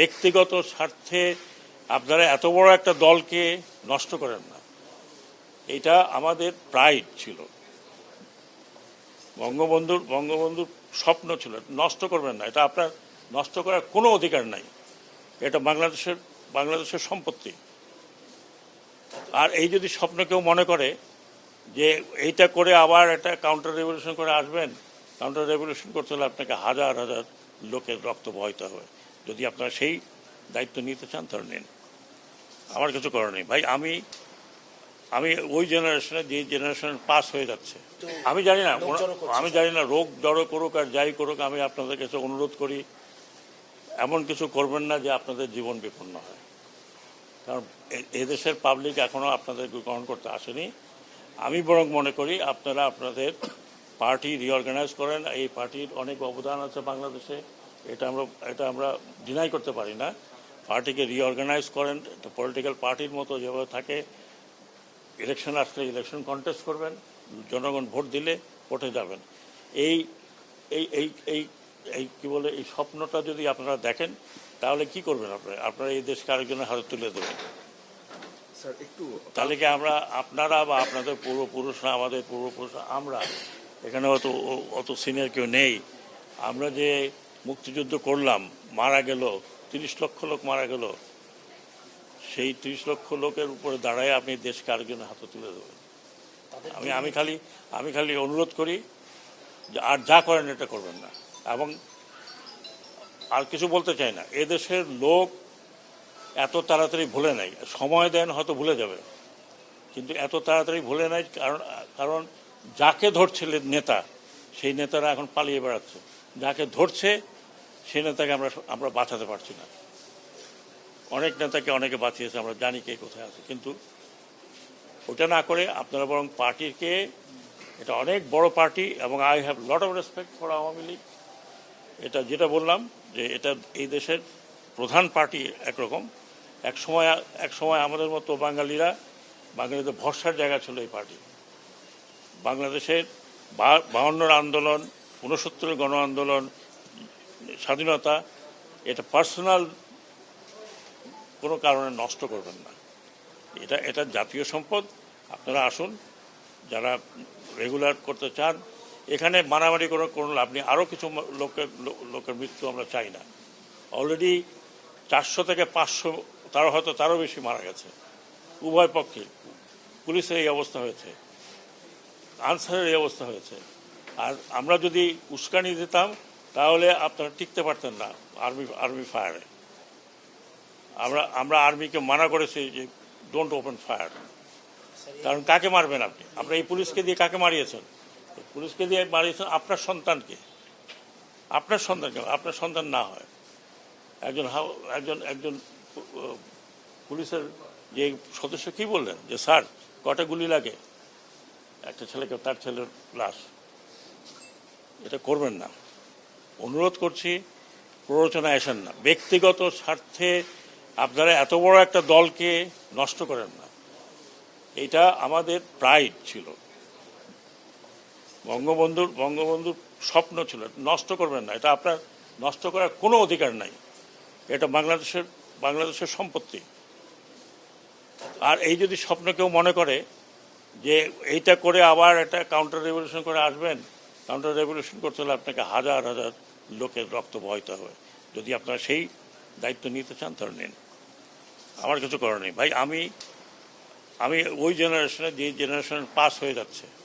ব্যক্তিগত স্বার্থে আপনারা এত বড় একটা দলকে নষ্ট করেন না। এটা আমাদের প্রাইড ছিল। বঙ্গবন্ধুর বঙ্গবন্ধুর স্বপ্ন ছিল, নষ্ট করবেন না। এটা আপনার নষ্ট করার কোনো অধিকার নাই। এটা বাংলাদেশের বাংলাদেশের সম্পত্তি। আর এই যদি স্বপ্ন কেউ মনে করে যে এইটা করে আবার একটা কাউন্টার রেভলিউশন করে আসবেন কাউন্টার রেভলিউশন করতে হলে আপনাকে হাজার হাজার লোকের রক্ত বহিতে হবে। যদি আপনারা সেই দায়িত্ব নিতে চান তাহলে নিন। আমার কিছু করার নেই। ভাই আমি আমি ওই জেনারেশনে যে জেনারেশন পাস হয়ে যাচ্ছে আমি জানি না। আমি জানি না রোগ জড়ো করুক আর যাই করুক আমি আপনাদের কাছে অনুরোধ করি এমন কিছু করবেন না যে আপনাদের জীবন বিপন্ন হয়। কারণ এদেশের পাবলিক এখনও আপনাদের গ্রহণ করতে আসেনি। আমি বরং মনে করি আপনারা আপনাদের পার্টি রিঅর্গানাইজ করেন। এই পার্টির অনেক অবদান আছে বাংলাদেশে। এটা আমরা এটা আমরা ডিনাই করতে পারি না। পার্টিকে রিঅর্গানাইজ করেন একটা পলিটিক্যাল পার্টির মতো যেভাবে থাকে ইলেকশন আসলে ইলেকশন কন্টেস্ট করবেন জনগণ ভোট দিলে ভোটে যাবেন। এই এই এই এই এই কি বলে এই স্বপ্নটা যদি আপনারা দেখেন তাহলে কি করবেন আপনারা আপনারা এই দেশকে আরেকজনের হাতে তুলে দেবেন। স্যার একটু তাহলে কি আমরা আপনারা বা আপনাদের পূর্বপুরুষরা আমাদের পূর্বপুরুষরা আমরা? এখানে অত অত সিনিয়র কেউ নেই। আমরা যে মুক্তিযুদ্ধ করলাম মারা গেল তিরিশ লক্ষ লোক মারা গেল। সেই তিরিশ লক্ষ লোকের উপরে দাঁড়ায় আপনি দেশকে আরেকজনের হাতে তুলে দেবেন। আমি আমি খালি আমি খালি অনুরোধ করি যে আর যা করেন এটা করবেন না। এবং আর কিছু বলতে চাই না। এদেশের লোক এত তাড়াতাড়ি ভুলে নাই সময় দেন হয়তো ভুলে যাবে। কিন্তু এত তাড়াতাড়ি ভুলে নাই কারণ কারণ যাকে ধরছিল নেতা সেই নেতারা এখন পালিয়ে বেড়াচ্ছে। যাকে ধরছে সেই নেতাকে আমরা আমরা বাঁচাতে পারছি না। অনেক নেতাকে অনেকে বাঁচিয়েছে, আমরা জানি কে কোথায় আছে। কিন্তু ওটা না করে আপনারা বরং পার্টিকে, এটা অনেক বড় পার্টি এবং I have lot of respect for Awami League. এটা যেটা বললাম, যে এটা এই দেশের প্রধান পার্টি একরকম। এক সময় এক সময় আমাদের মতো বাঙালিরা, বাঙালিদের ভরসার জায়গা ছিল এই পার্টি। বাংলাদেশের বাহান্নর আন্দোলন, ঊনসত্তরের গণ আন্দোলন, স্বাধীনতা, এটা পার্সোনাল কোনো কারণে নষ্ট করবেন না। এটা এটা জাতীয় সম্পদ। আপনারা আসুন, যারা রেগুলার করতে চান, এখানে মারামারি করে কোনো লাভ নেই। আরও কিছু লোকের লোকের মৃত্যু আমরা চাই না। অলরেডি চারশো থেকে পাঁচশো, তারও হয়তো তারও বেশি মারা গেছে। উভয় পক্ষে পুলিশের এই অবস্থা হয়েছে। আনসারের এই অবস্থা হয়েছে। আর আমরা যদি উস্কানি দিতাম, তাহলে আপনারা টিকতে পারতেন না আর্মি আর্মি ফায়ারে। আমরা আমরা আর্মিকে মানা করেছি যে ডোন্ট ওপেন ফায়ার কারণ কাকে মারবেন আপনি? আপনার এই পুলিশকে দিয়ে কাকে মারিয়েছেন? পুলিশকে দিয়ে মারিয়েছেন আপনার সন্তানকে। আপনার সন্তানকে আপনার সন্তান না হয়। একজন একজন একজন পুলিশের যে সদস্য কি বললেন? যে, স্যার, কটা গুলি লাগে? একটা ছেলেকে তার ছেলের লাশ। এটা করবেন না। অনুরোধ করছি, প্ররোচনায় আসেন না। ব্যক্তিগত স্বার্থে আপনারা এত বড় একটা দলকে নষ্ট করেন না। এটা আমাদের প্রাইড ছিল। বঙ্গবন্ধুর বঙ্গবন্ধুর স্বপ্ন ছিল, নষ্ট করবেন না। এটা আপনার নষ্ট করার কোনো অধিকার নাই। এটা বাংলাদেশের বাংলাদেশের সম্পত্তি। আর এই যদি স্বপ্ন কেউ মনে করে যে এইটা করে আবার একটা কাউন্টার রেভলিউশন করে আসবেন কাউন্টার রেভলিউশন করতে হলে আপনাকে হাজার হাজার লোকের রক্ত বহিত হবে। যদি আপনারা সেই দায়িত্ব নিতে চান, তাহলে নিন। আমার কিছু করার নেই। ভাই, আমি আমি ওই জেনারেশনে যে জেনারেশন পাস হয়ে যাচ্ছে